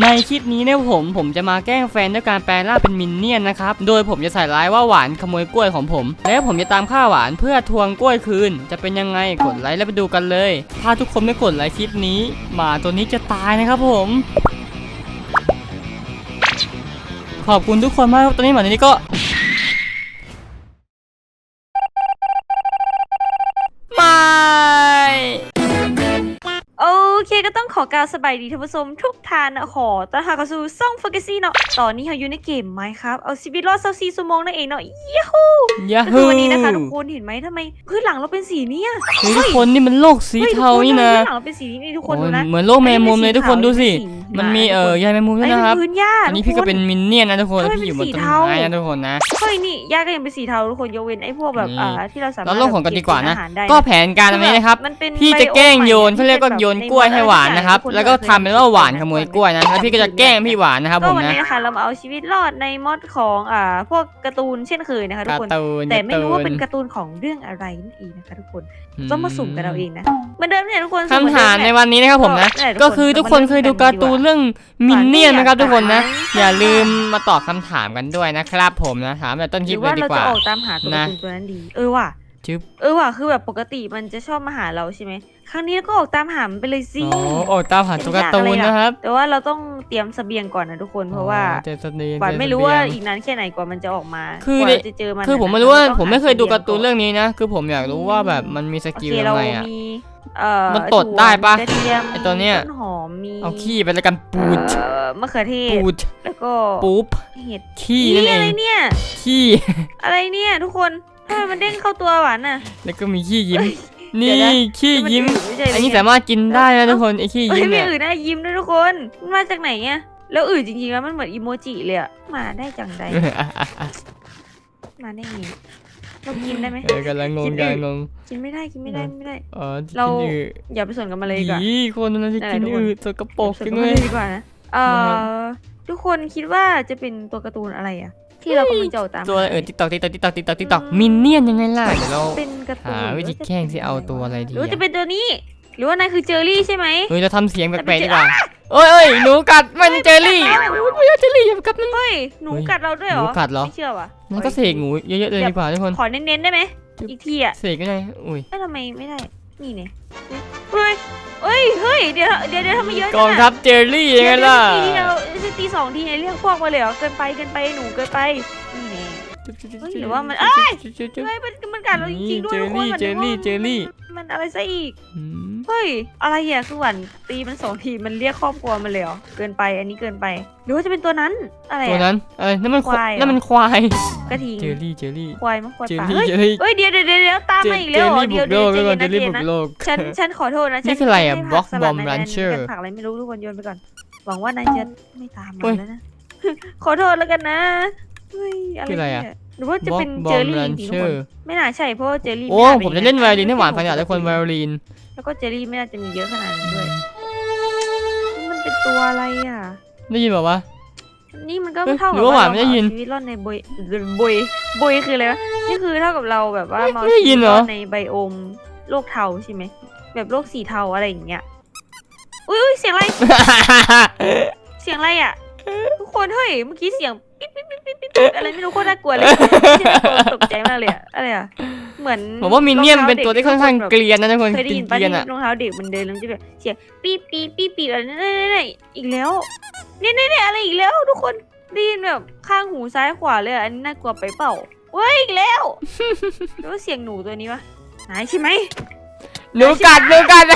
ในคลิปนี้เนี่ยผมผมจะมาแกล้งแฟนด้วยการแปลงร่างเป็นมินเนี่ยนนะครับ โดยผมจะใส่ร้ายว่าหวานขโมยกล้วยของผม และผมจะตามฆ่าหวานเพื่อทวงกล้วยคืน จะเป็นยังไงกดไลค์แล้วไปดูกันเลย ถ้าทุกคนได้กดไลค์คลิปนี้หมาตัวนี้จะตายนะครับผม ขอบคุณทุกคนมากครับตอนนี้หมาตัวนี้ก็ ก็ต้องขอกล่าวสบายดีท่านผู้ชมทุกท่านนะขอต้อนรับเข้าสู่ซ่องฟกซี่เนาะตอนนี้เราอยู่ในเกมไหมครับเอาชีวิตรอดเซาซีชั่วโมงนั่นเองเนาะยูฮูยาก็ฮูคือวันนี้นะคะทุกคนเห็นไหมทำไมพื้นหลังเราเป็นสีเนี้ยเฮ้ยทุกคนนี่มันโลกสีฮ้ยเทานี่นะทุกคพื้นหลังเราเป็นสีนี้นี่ทุกคนดูนะโอ้ยเหมือนโลกแมงมุมเลยทุกคนดูสิสีขาวมันมีเอ่อยายแมงมุมด้อัวนยนี้นะครับเป็นพื้นหญ้าอันนี้พี่ก็เป็นมินเนี่ยนนะทุกคน ทำไมพี่อยู่บนต้นเป็นสีเทาไม้นะทุกคนนะ เฮ้ยนี่หญ้าก็ยังเป็นสีเทาทุกคนยกเว้นไอ้พวกแบบนี่ อ่าที่เราสามารถเราลงของกันดีกว่านะ เบอหรได้ก็แผนการอันนี้นะครับ มันเป็นพี่จะแกล้งโยนไบโอเขาเรียกว่าโยนกล้วยให้หวานนะครับทุแล้วก็ทำเป็นว่าหวานขโมยกล้วยนะแล้วพี่ก็จะแกล้งพี่หวานนะครับก็ผมวันนะนี้นะคะเรามาเอาชีวิตรอดในมอดของอ่าพวกการ์ตูนเช่นเคยนะคะทุกากคนร์ตูนแต่ไม่รู้ว่าเป็นกการ์ตูนของเรื่องอะไรนั่นเองนะคะทุกคนตูนต้องมาสุ่มกันเอาเองนะเหมือนเดิมเนี่ยทุกคนคำถามในวันนี้นะครับผมนะนั่นแหละก็คือทุกคนเคยดูการ์ตูนเรื่องมินเนี่ยนไหมครับทุกคนนะหวานไม่อยากอย่าลืมมาตอบคำถามกันด้วยนะครับผมนะถามแต่ต้นหคลิรืปอเลว่ายดีเรากจะว่า ออกตามหาตัวการ์ตูนตัวนั้นดี เออว่ะ จึ๊บเออว่ะคือแบบปกติมันจะชอบมาหาเราใช่ไหมครั้งนี้ก็ออกตามหามันไปเลยสิอ๋อโอ้ตามหาตัวการ์ตูนนะครับ แต่ว่าเราต้องเตรียมเสบียงก่อนนะทุกคนเพราะว่าอ๋อเจสเนียหวานเจสไม่รู้ว่าเบียงอีกนานแค่ไหนกว่ามันจะออกมา คือกว่าเนี่ยเราจะเจอมันคือผมนะไม่รู้ว่าเต้องผมไม่เคยดูหการ์ตูนเรื่องนี้นะ คือผมอยากรู้ว่าแบบมันมีสโอกิลเคยัเรางไงอะมีเอ่อมันตดได้ปะถั่วมีกรเทียมไอ้ตัวเนี้ยมีต้นหอมมีเอาขี้ไปแล้วกันปูดเอ่อมะเขือเทศปูดแล้วก็ปุ๊บเห็ดขี้นั่นเออะไรงเนี่ยขี้อะไรเนี่ยทุกคน ทำไมมันเด้งเข้าตัวหวานน่ะ แล้วก็มีขี้ยิ้มเดี๋นี่ยวนะขี้ยิ้มนอื่นไใช่อันนี้เหรสามารถกินได้นะทุกคนไอ้ขี้เอ้ยยิ้มไม่เนี่ยอื่นนะยิ้มด้วยทุกคนมันมาจากไหนเนี่ยแล้วอื่นจริงๆแล้วมันเหมือนอีโมจิเลยอะมาได้จังใดมาได้ไงเรากินได้ไหม เออกำลังงงกำลังงง กินไม่ได้กินไม่ได้ไม่ได้ อ๋อที่เรา กินอืดอย่าไปสนกับมันเลยดีกว่า อีคนนั้นที่นั่นแหกิละนทุกคน อืดสกปรกสนจักับงมันเลเลยยดีกว่านะเอ่อทุกคนคิดว่าจะเป็นตัวการ์ตูนอะไรอะ ที่เรากำลังจะเอาตามตัวเออติ๊กตอกติ๊กตอกติ๊กตอกติ๊กตอกติ๊กตอกมินเนี่ยนยังไงล่ะเดี๋ยวเราเป็นการ์ตูนหาวิธีแกล้งที่เอาตัวอะไรดีหรือว่าจะอะเป็นตัวนี้ หรือว่านายคือเจอรี่ใช่ไหมเฮ้ยเราทำเสียงแปลกๆดีกว่าเอ้ยเอ้ยหนูกัดมันเจอรี่ไม่ใช่เจอรี่อย่าไปกัดมัน เฮ้ยหนูเฮ้ยกัดเราด้วยเหรอหนูกัดเหรอ ไม่เชื่อว่ะมันก็เสกหนูเยอะๆเลยดีกว่าทุกคนขอเน้นๆได้ไหมจึ๊บอีกทีอะเสกก็ได้อุ้ยเอ้ยทำไมไม่ได้นี่เนี่ยเฮ้ย เฮ้ยเฮ้ยเดี๋ยวเดี๋ยวเดี๋ยวทำไมเยอะกองทัพเจอรี่ยังไงล่ะตีเดียวตีสองทีเนี่ยเรียกพวกมาเลยเหรอเกินไปเกินไปหนูเกินไปนี่แน่ เฮ้ยหรือว่ามันเอ้ย เฮ้ยมันมันกัดเราจริงๆด้วยเจอทุกคนรี่มันเจอรี่เจอรี่ มันอะไรซะอีกอืมเฮ้ย อะไรอะคือหวันตีมันสองทีมันเรียกครอบครัวมันเลยเหรอเกินไปอันนี้เกินไป หรือว่าจะเป็นตัวนั้นอะไรตัวอะนั้นเอ้ยนั่นมันควายเหรอ นั่นมันควายกระทิงเจอรี่เจอรี่ ควายมั้งควายเจอป่ารี่เฮ้ยเจอรี่ เฮ้ยเดี๋ยวเดี๋ยวเดี๋ยวตามเจมาอีกเจแล้วอเหรอรี่เดี๋บุยวกโลเดี๋ยวกใจแล้วก่อนเจอรี่เย็นบุนะกโลก ฉันฉันขอโทษนะนี่ฉัคืออะไรอะม่ด้บล็อกผัสลัดบอมนายรันนายเชอร์ฉันผักอะไรไม่รู้ทุกคนโยนไปก่อน หวังว่านายจะไม่ตามเฮ้มายแล้วนะ ขอโทษแล้วกันนะ เฮ้ยอะไรคืออะไรอะ เนี่ยหรือว่าจะบล็อกเป็นบเจออมรี่รัจนริงๆเชทุกอคนร์ไม่น่าใช่เพราะว่าเจอรี่โอ้ไม่น่าผมจะเล่นไวโอลินให้หวานฟังอยากได้คนไวโอลิน แล้วก็เจอรี่ไม่น่าจะมีเยอะขนาดนั้นด้วยมันเป็นตัวอะไรอะ ได้ยินบอกว่านี่มันก็เอ้ยเท่าหรืกับอว่าหวานเรไม่ได้ยินเอาชีวิตรอดในบอยบอยบอยคืออะไรวะนี่คือเท่ากับเราแบบว่าเอ้ยมาไม่ได้ยินเหรอชีวิตดในไบโอมโลกเทาใช่ไหมแบบโลกสีเทาอะไรอย่างเงี้ยอุ้ยอุ้ยเสียงอะไรเสียงอะไรอะทุกคนเฮ้ยเมื่อกี้เสียง ปิ๊บปิ๊บปิ๊บปิ๊บปิ๊บปิ๊บอะไรไม่รู้โคตรน่ากลัวเลยตกใจมากเลยอะอะไรอะเหมือนผมว่ามินเนี่ยนเป็นตัวที่ค่อนข้างเกลียนนะทุกคนเคยได้เกยินปะลียที่นๆอะรองเท้าเด็กมันเดินแล้วมันจะแบบเสียงปี๊บปี๊บปี๊บปี๊บอะไรนั่นๆๆอีกแล้วเนี่ยเนี่ยเนี่ยอะไรอีกแล้วทุกคนได้ยินแบบข้างหูซ้ายขวาเลยอะอันนี้น่ากลัวไปเปล่าเว้ยอีกแล้วหรือว่าเสียงหนูตัวนี้ปะไหนใช่ไหมหนูกัดหนูกัด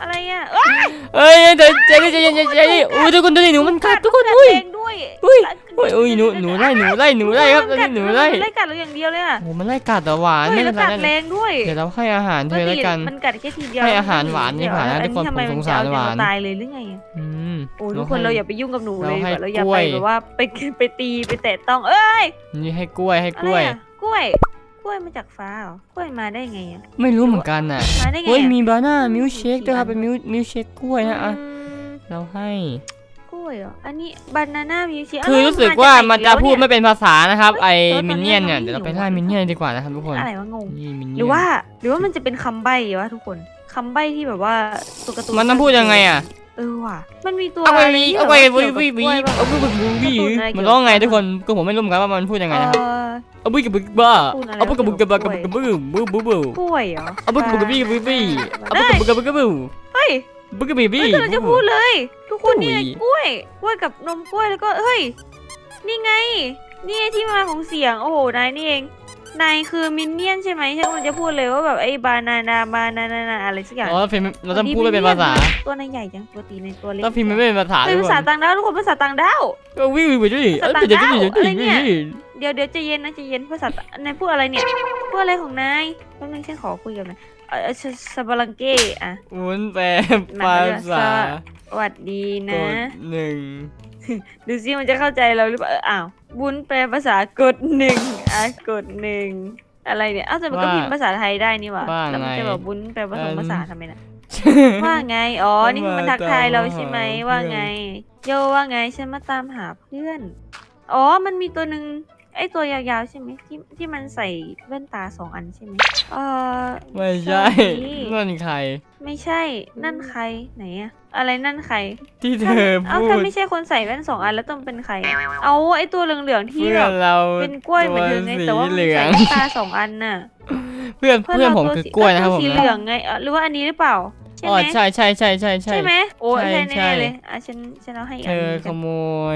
อะไรอะเอ้ยเอ้ยเดี๋ยวเจนี่เจนี่เจนี่อุ้ยทุกคนดูดิหนูมันกัดทุกคนกัดอุ้ยแรงด้ว ยอุ้ยอุ้ยอุ้ยหนูหนูไล่หนูไล่หนูไล่ครับตอนนี้หนูไล่ไล่กัดเราอย่างเดียวเลยอะโอ้มันไล่กัดแต่หวานเฮ้ไม่ยเป็แล้นวไรกัดนะแรงด้วยเดี๋ยวเราให้อาหารเธอแล้วกันมันกัดแค่ทีเดียวให้อาหารหวานดีกว่านะเดี๋ยทุกคนอัทำไผมสงสารหวานเอตายเลยหรือไงอะอืมโอ้ทุกคนเราอย่าไปยุ่งกับหนูเลยเราให้แบบเราอย่ากล้ไปวยแบบว่าไปไปตีไปแตะต้องเอ้ยนี่ให้กล้วยให้อะกไรล้วยอะกล้วยกล้วยมาจากฟ้าเหรอกล้วยมาได้ไงอะไม่รู้เหมือนกันน่ะมาได้ไงเฮ้ยอะมีบานามิลเชคด้วยครับเป็นมิลมิลเชคกล้วยนะอะอืมเราให้ กล้วยเหรออันนี้บานาน่ามิวชิคือรู้สึกว่ามันจะพูดไม่เป็นภาษานะครับไอ้เฮ้ยมินเนี่ยนตอนนี้เนี่ยเราเดี๋ยวเราไปไม่ไล่อยู่มินเนี่ยนดีกว่านะครับทุกคนอะไรวะงงนี่มินเนี่ยนหรือว่าหรือว่ามันจะเป็นคำใบ้วะทุกคนคำใบ้ที่แบบว่าตัวการ์ตูนมันต้องพูดยังไงอะตออว่ะมันมีตัวเอาไปอะไรที่เอาไปแบบวิว่าวิเกี่ยววิกับกล้วยปะเอาไปวิวิการ์ตูนอะไรเกี่ยวกับมันร้องไงทุกคนก็ผมไม่รู้เหมือนกันว่ามันพูดยังไงนะครับเออเอาบุกบุกบ้าพูดอะไรเอาบุกบุกบ้ากับบุกบุกบูบูบูกล้วยเหรอเอาบุกบุกบีบีบีเอาได้บุกบุกบุกบูเฮ้ย บุกบีบีเฮ้ยกำลังจะพูดเลย ทุกคนนี่ไงอุ้ยกล้วยกล้วยกับนมกล้วยแล้วก็เฮ้ย นี่ไง นี่ไงที่มาของเสียง โอ้โห นายนี่เอง นายคือมินเนี่ยนใช่ไหมใช่มันจะพูดเลยว่าแบบไอ้บานานาบานานานาอะไรสักอย่าง อ๋อพิมพ์เราต้องพูดไม่เป็นภาษา ตัวนายใหญ่จังปกติในตัวเล็กต้องพิมพ์ไม่เป็นภาษาเป็นทุกภาคษานต่างดาวทุกคนภาษาต่างดาวก็วิ่งไปด้วยเออเดี๋ยวจะเดี๋ยวจะเดี๋ยวเดี๋ยวใจะเย็นนะใจะเย็นภาษานายพูดอะไรเนี่ยพูดอะไรของนายแป๊บนึงฉันขอคุยกับนาย เออซาบาลังเก้อะวุ้นแปลภาษาสวัสดีกนะดหนึ่งดูซิมันจะเข้าใจเราหรือเปล่าเอออ้าวบุญแปลภาษากดหนึ่งอะกดหนึ่งอะไรเนี่ยอ้าวแต่มันก็พิมพ์ภาษาไทยได้นี่หว่าแล้วมันจะแบบบุญแปลผสมภาษาทำไมนะ ว่าไง อ๋อ นี่คือมันทักทายเราใช่ไหม ว่าไง โยว่าไง ฉันมาตามหาเพื่อน อ๋อ มันมีตัวหนึ่ง ไอ้ตัวยาวๆใช่ไหมที่ที่มันใส่แว่นตาสองอันใช่ไหมเออไม่ใช่สวัสดีนั่นใคร ไม่ใช่นั่นใครไหนอะอะไรนั่นใครที่เธอเอ้าพูถ้าดไม่ใช่คนใส่แว่นสองอันแล้วต้องเป็นใครเอาไอ้ตัวเหลืองๆที่เพื่แบอนบเราเป็นกล้วยเหมือนเธอไงแต่ว่ามันเหลือใส่งแว่นตาสองอันน่ะเพื่อนเพื่อนราผมตัวคือสีกล้วยนะครับตัผมสีเหลืองไงเอ่อหรือว่าอันนี้หรือเปล่า ใช่อ๋อไหมใช่ใช่ใช่ใช่ใช่ ใช่ไหมโอ้ใช่ใช่ใช่ แน่ๆเลยอะฉันฉันเอาให้อีกเธอันหอนึงขโม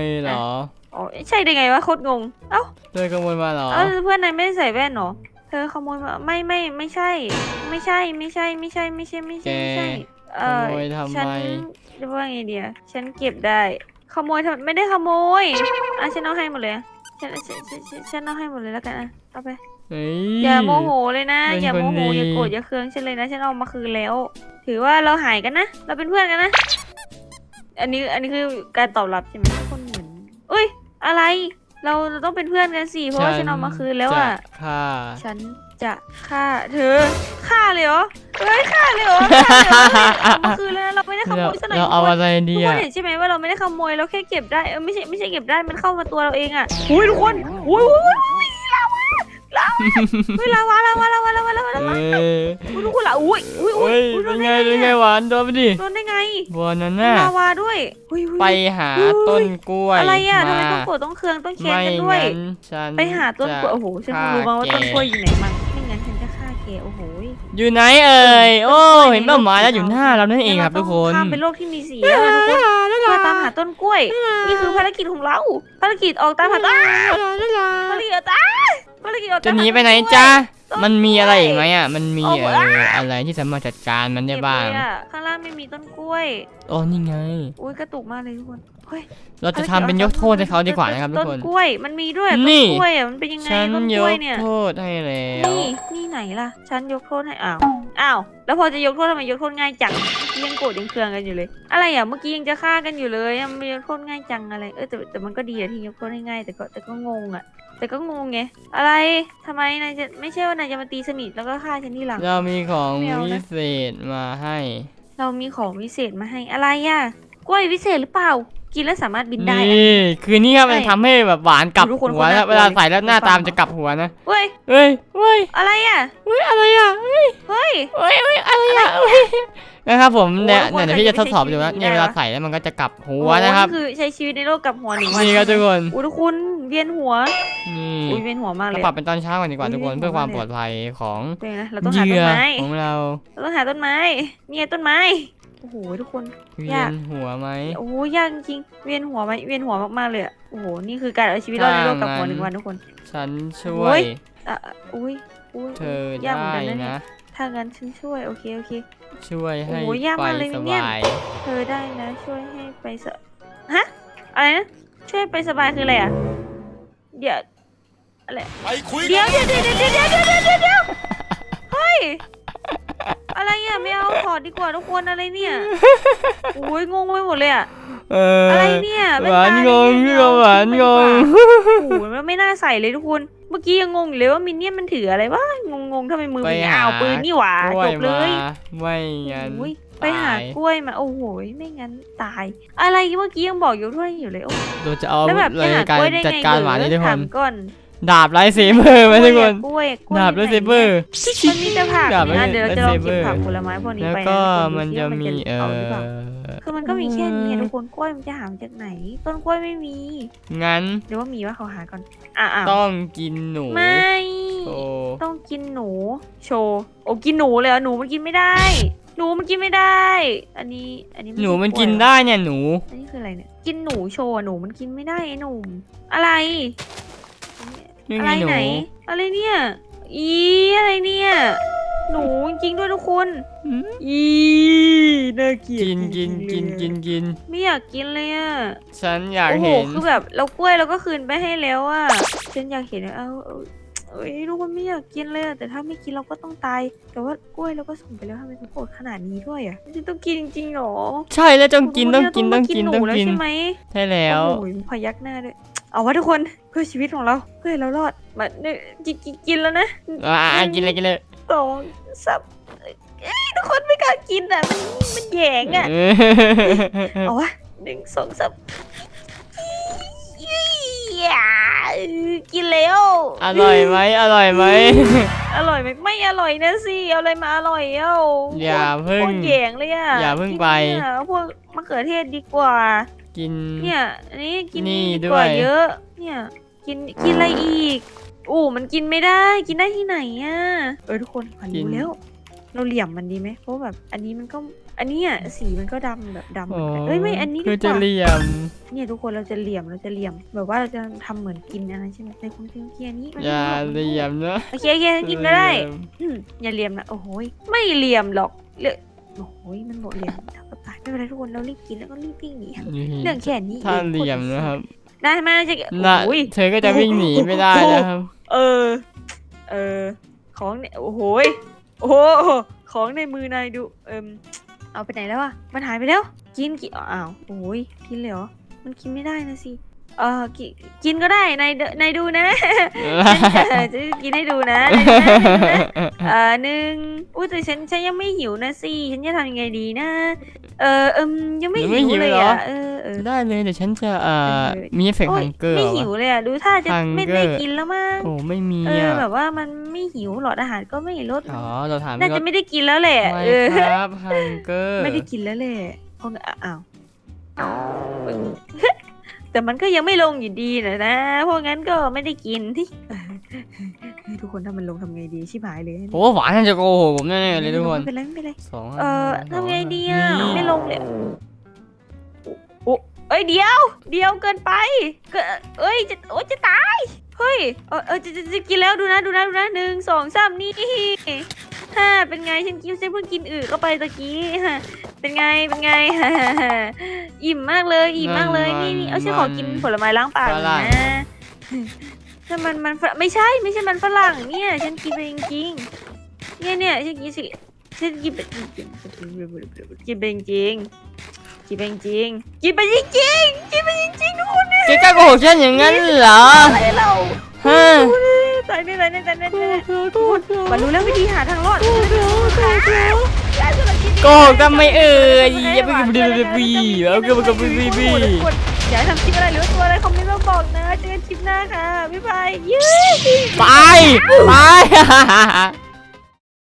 ยเหรออ๋อใช่ได้ไงวะโคตรงงเอ้าเธอขโมยมาเหรอเอ้าเพื่อนนายไม่ได้ใส่แว่นเหรอเธอขโมยมาไม่ไม่ไม่ใช่ ไม่ใช่ไม่ใช่ไม่ใช่ไม่ใช่ไม่ใช่ไม่ใช่เออขโมยทำฉันไมจะว่าไงเดียฉันเก็บได้ ขโมยทำไม่ได้ขโมยอะฉันเอาให้หมดเลยอะฉันฉันฉันฉันฉันเอาให้หมดเลยแล้วกันอะเอาไป เฮ้ย อย่าโมโหเลยนะ เป็นอย่าโมโหคนดี อย่าโกรธอย่าเคืองฉันเลยนะ ฉันเอามาคืนแล้ว ถือว่าเราหายกันนะ เราเป็นเพื่อนกันนะ อันนี้อันนี้คือการตอบรับใช่ไหมคนเหมือนเอ้ย อะไร เราเราต้องเป็นเพื่อนกันสิเพราะว่าฉันเอามาคืนแล้วอะจะฆ่าฉันจะฆ่าเธอฆ่าเลยเหรอเฮ้ยฆ่าเลยเหรอฆ่าเลยเหรอเอามาคืนแล้วนะเราไม่ได้ขโมเรายซะหน่อยเราเอาอะไรดีทุกคนอะเห็นใช่ไหมว่าเราไม่ได้ขโมยเราแค่เก็บได้เออไม่ใช่ไม่ใช่เก็บได้มันเข้ามาตัวเราเองอะอุ้ยทุกคนอุ้ยอุ้ยอุ้ยลาวาลาวา เฮ้ยลาวาลาวาลาวาลาวาลาวาลาวาเอ้ยอุ้ยทุกคนละอุ้ยอุ้ยอุ้เฮ้ยอุ้เป็นไงเป็นไงหวานโดนไปดิโดนได้ไงบอนั่นน่ะลาวาด้วยอุ้ยอุ้ย ไปหาต้นกล้วยอะไรอะทำไมต้องโกรธต้องเคืองต้องแค้นกันด้วยงั้นฉันไปหาต้นกล้วยโอ้โหฉันฆ่ารู้มาว่าต้นกล้วยอยู่ไหนมันไม่งั้นฉันจะฆ่าแกโอ้โห อยู่ไหนเอ่ยโอ้เห็นเป้าหมายแล้วอยู่หน้าเรานั่นเองครับทุกคนข้ามเป็นโลกที่มีสีแล้วนะทุกคนเพื่อตามหาต้นกล้วย นี่คือภารกิจของเรา ภารกิจออกตามหาต้นภารกิจออกตามภารกิจออกจะตามหนีไปไหนจ๊ะมันมีอะไรอีกไหมอะ มันมีเอ่ออะไรที่สามารถจัดการมันได้เก็บบ้างเลยอะข้างล่างไม่มีต้นกล้วยโอ้นี่ไง อุ้ยกระตุกมากเลยทุกคนเฮ้ยเราจะทำเป็นยกโทษให้เขาดีกว่านะครับทุกคน ต้นกล้วยมันมีด้วยต้นนี่กล้วยอะมันเป็นยังไงฉันต้นยกล้วยกเนี่ยโทษให้แล้วนี่นี่ ไหนล่ะ ฉันยกโทษให้อ้าวอ้าวแล้วพอจะยกโทษทำไมยกโทษง่ายจังยังโกรธยังเคืองกันอยู่เลย อะไรอะเมื่อกี้ยังจะฆ่ากันอยู่เลยยังไม่ยกโทษง่ายจังอะไรเออแต่แต่มันก็ดีอะที่ยกโทษให้ง่ายแต่ก็แต่ก็งงอะ แต่ก็งงไงอะไรทำไมนายจะไม่ใช่ว่านายจะมาตีสนิทแล้วก็ฆ่าฉันที่หลัง เรามีของไม่เอานะวิเศษมาให้ เรามีของวิเศษมาให้อะไรอะกล้วยวิเศษหรือเปล่า กินแล้วสามารถบินได้อะ นี่คือนี่ครับใช่มันทำให้แบบหวานกลับทุกคนหัวคนน่านะเวลาใส่แล้วหน้าฟังตามนจะกลับหัวนะเว้ย เฮ้ยเฮ้ยอะไรอะ เฮ้ยอะไรอะเฮ้ยเฮ้ย เฮ้ยเฮ้ยอะไรอะเฮ้ยนะครับผมเนี่ยโอ้ยเนี่ยเดี๋ยวพี่จะทดสอบใครดูจะนะไปใช้เนี่ยชีวิตเวลาได้วะใส่แล้วมันก็จะกลับหัวโอ้นะครับคือใช้ชีวิตในโลกกับหัวหนึ่งวันนี่ครับทุกคนอุ้ยทุกคนเวียนหัวนี่อุ้ยเวียนหัวมากเลเราย ปรัอะบเป็นตอนเช้าก่อนดีกว่าอุ๊ยทุกคนเวียนหัวเพื่อความมากเลยปลอดภัยของเป็นไงนะเราต้องเหหาต้ยื่นอไม้ของเราเราต้องหาต้นไม้นี่ไงต้นไม้โโอ้โหทุกคน เวียนหัวไหมโอ้โหยากจริงเวียนหัวไหมเวียนหัวมากๆเลยอะโอ้โหนี่คือการเอาชีวิตรอดในโลกกับหัวหนึ่งวันทุกคน ฉันช่วยยอุ้ยอุ้ยเธอไดยากเหมือน้กันะนะ ถ้างั้นฉันช่วยโอเคโอเค ช่วยให้โอ้ยยากไปมาเลยสเนี่ย บาย เธอได้นะ ช่วยให้ไปสะฮะอะไรนะช่วยไปสบายคืออะไรอะเดี๋ยวอะไรเดี๋ยวเดี๋ยวเดี๋ยวเดี๋ยวเดี๋ยวเดี๋ยว กว่าทุกคนอะไรเนี่ยโอ้ยงงไปหมดเลยอะเอออะไรเนี่ยแหวานตงงเยพี่ก็หวานงงโอ้โหมันไม่น่าใส่เลยทุกคน เมื่อกี้ยังงงอยู่เลยว่ามินเนี่ยนมันถืออะไรวะงงงๆทำไมมือไปมันหาอ้าวปืนนี่หว่าล้จวยบเลมายไม่งั้นโอ้ยไปหาตายกล้วยมาโอ้โหไม่งั้นตาย อะไรเมื่อกี้ยังบอกยกโทษให้อยู่เลยโอ้เราจะเอาแล้วแบบเลจะยหาการกล้วยได้จัดไงการหวานนี้ทุกคถานมก่อน ดาบไรเซเบอร์ไหมทุกคน กล้วยกล้วยดาบไรอยู่ไหนเซเบอร์ มันมีแต่ผักดาบนะเดี๋ยวเราจะลองเก็บ Lightsaber ผักผลไม้พวกนี้แล้วไปก็ทุกคมันดูจะซิว่ามีเอเอาหรือเปล่าอคือมันก็มีแค่นี้อะทุกคนกล้วยมันจะหามาจากไหน ต้นกล้วยไม่มีงั้นหรือว่ามีว่าเขาหาก่อนอะอะต้องกินหนูไม่ โอ้ต้องกินหนู โชว์โอ้กินหนูเลยเหรอหนูมันกินไม่ได้ หนูมันกินไม่ได้ อันนี้อันนี้ไใช่หนูมันกินกล้วยได้เนี่ยหนู อันนี้คืออะไรเนี่ย กินหนูโชว์อะหนูมันกินไม่ได้ไอ้หนุ่มอะไร นี่อะไงไรหนูไหน อะไรเนี่ย อีอะไรเนี่ย หนูจริงๆด้วยทุกคน อืมอีน่าเกลียดกินกินจริกิงนๆกินกิน ไม่อยากกินเลยอะฉันอยากโอ้โหเห็น คือแบบเรากล้วยเราก็คืนไปให้แล้วอะฉันอยากเห็นอะเอาเอาเอ้ยทุกคนไม่อยากกินเลยอะแต่ถ้าไม่กินเราก็ต้องตาย แต่ว่ากล้วยเราก็ส่งไปแล้วทำไมถึงโหดขนาดนี้ด้วยอะฉันต้องกินจริงๆหรอใช่แล้วต้องกินต้องกินต้องกินหต้นูองแล้วกิน ใช่ไหมใช่แล้วโอ้โหพยักหน้าด้วย เอาวะทุกคนเพื่อชีวิตของเราเพื่อให้เรารอดมาเนี่ยกินกินกินแล้วนะอ่ากินเลยกินเลยสองสามเอ้ยทุกคนไม่กล้ากินอะมันมันแหยงอะเออเอาวะหนึ่งสองสามอย่ากินแล้วอร่อยไหมอร่อยไหมอร่อยไหมไม่อร่อยนะสิเอาอะไรมาอร่อยเอ้าอย่าเพิ่งโคตรแหยงเลยอะอย่าเพิ่งไปกินเนี่ยพวกมะเขือเทศดีกว่า กิน เนี่ยอันนี้กินนี่ดีกว่าด้วย เยอะ เนี่ยกินกินอะไรอีกอู้มันกินไม่ได้ กินได้ที่ไหนอะเออทุกคนขวัญรู้แล้ว เราเหลี่ยมมันดีไหมเพราะแบบอันนี้มันก็อันเนี้อะสีมันก็ดำแบบดำเหมือนกันเอ้ยไม่อันนี้คืดีอกจะว่า เหลี่ยม เนี่ยทุกคนเราจะเหลี่ยมเราจะเหลี่ยม แบบว่าเราจะทำเหมือนกินอะไรใช่ไหมในคอมพิวเตอร์นี้มันอย่าไม่เหลี่ยมนะโอเคโอเคกินก็ได้อืมอย่าเหลี่ยมนะโอ้โหยไม่เหลี่ยมหรอกเลย โอ้โหยมันบอกเหลี่ยมเท่ากับตายไม่เป็นไรทุกคนเรารีบกินแล้วก็รีบวิ่งหนีนี่เรื่องแค่นี้ถ้าองเหลี่ยมนะครับได้ไหมจะน่ะโอ้ยเธอก็จะวิ่งหนีไม่ได้นะครับ เออ เออ ของเนี่ยโอ้โหยโอ้โหของในมือนายดูเอิมเอาไปไหนแล้วอะมันหายไปแล้ว กินกินอ้าวโอ้ยกินเลยเหรอมันกินไม่ได้นะสิ เออกินกินก็ได้นายเดนายดูนะฉันจะจะกินให้ดูนะนายดูนะนายดูนะเออหนึ่งอุ้ยแต่ฉันฉันยังไม่หิวนะสิฉันจะทำยังไงดีนะ เออเอิมยังไม่ยังไม่หิวหิวเลยเหรออะเออเออ ได้เลยเดี๋ยวฉันจะเอ่อเออ มีเอฟเฟกต์โอ้ฮัยงเกอร์ ไม่หิวเลยอะดูท่าจะไม่ Hunger ได้กินแล้วมั้งโอ้ไม่มีเอออะแบบว่ามันไม่หิวหลอดอาหารก็ไม่ลดอ๋อเราถามน่าพี่จะไม่ได้กินแล้วแหละไม่เออครับฮังเกอร์ไม่ได้กินแล้วแหละเพราะอะอ้าว แต่มันก็ยังไม่ลงอยู่ดีนะนะ เพราะงั้นก็ไม่ได้กินที่เออเฮ้ยทุกคนถ้ามันลงทำไงดีชิบหายเลยโอ้หวานน่าจะโกหกผมแน่ๆเลยทุกคนไม่เป็นไรไม่เป็นไรสองเออสองทำไงดีอะนี่ไม่ลงเลยโอ้เอ้ยเดียว เดียวเกินไปเกินเอ้ยจะโอ้ยจะตายเฮ้ยเออเออจะจะจะกินแล้วดูนะดูนะดูนะหนึ่งสองสามนี่ฮ่าเป็นไงฉันกินฉันเพิ่งกินอึเข้าไปตะกี้ฮะ เป็นไง เป็นไง อิ่มมากเลย อิ่มมากเลย นี่นี่เอาฉันขอกินผลไม้ล้างปากหน่อยนะถ้ามันมันฝรั่งไม่ใช่ไม่ใช่มันฝรั่งเนี่ย ฉันกินไปจริงๆเนี่ยเนี่ยฉันกินสิฉันกินไปจริงๆกินไปจริงๆกินไปจริงๆกินไปจริงๆกินไปจริงๆทุกคนเนี่ยแกกล้าโกหกฉันอย่างนั้นเหรออะไรเราฮะตายแน่ตายแน่ตายแน่ตายแน่ทุกคนมารู้แล้ววิธีหาทางรอด โกหกทำไมเอ่ยอย่าไปกินบีบีแล้วก็มากับบีบีอยากทำคลิปอะไรหรือว่าตัวอะไรคอมเมนต์มาบอกนะเจอกันคลิปหน้าค่ะบ๊ายบายยื้ไปไป